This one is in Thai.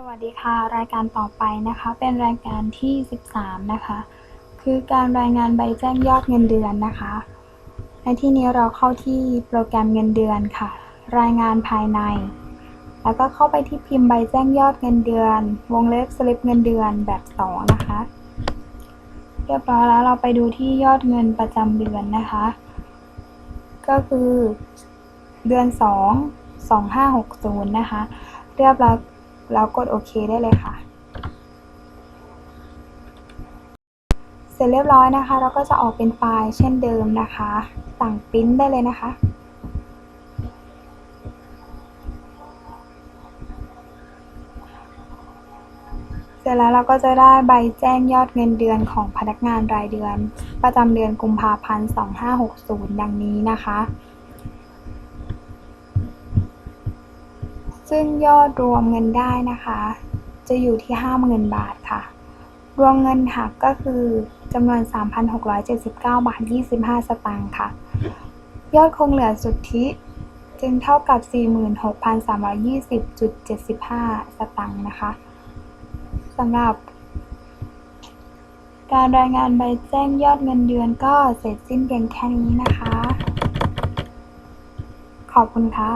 สวัสดีค่ะ รายการต่อไปนะคะ เป็นรายการที่ 13 นะคะ คือการรายงานใบแจ้งยอดเงินเดือนนะคะ ในที่นี้เราเข้าที่โปรแกรมเงินเดือนค่ะ รายงานภายใน แล้วก็เข้าไปที่พิมพ์ใบแจ้งยอดเงินเดือน วงเล็บสลิปเงินเดือนแบบ2นะคะ เรียบร้อยแล้วเราไปดูที่ยอดเงินประจำเดือนนะคะ ก็คือเดือน 2 2560 นะคะ เรียบร้อย แล้วกดโอเคได้เลยค่ะ เสร็จเรียบร้อยนะคะ เราก็จะออกเป็นไฟล์เช่นเดิมนะคะ สั่งปริ้นได้เลยนะคะเสร็จแล้วเราก็จะได้ใบแจ้งยอดเงินเดือนของพนักงานรายเดือน ประจำเดือนกุมภาพันธ์ 2560 ดังนี้นะคะ ซึ่งยอดรวมเงินได้นะคะ จะอยู่ที่ 50,000 บาทค่ะ รวมเงินหักก็คือจำนวน 3,679 บาท 25 สตางค์ค่ะ ยอดคงเหลือสุทธิจึงเท่ากับ 46,320.75 สตางค์นะคะสำหรับ การรายงานใบแจ้งยอดเงินเดือนก็เสร็จสิ้นเพียงแค่นี้นะคะ ขอบคุณค่ะ